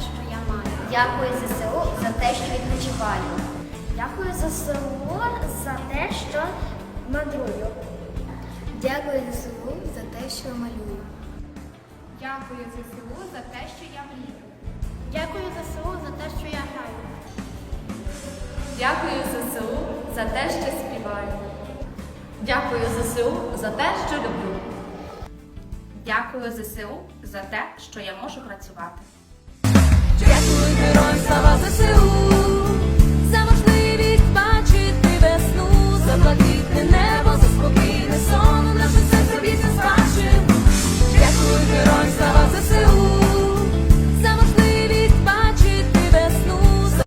Що я маю. Дякую ЗСУ за те, що відпочиваю. Дякую ЗСУ за те, що мандрую. Дякую ЗСУ за те, що малюю. Дякую ЗСУ за те, що я мрію. Дякую ЗСУ за те, що я граю. Дякую ЗСУ за те, що співаю. Дякую ЗСУ за те, що люблю. Дякую ЗСУ за те, що я можу працювати.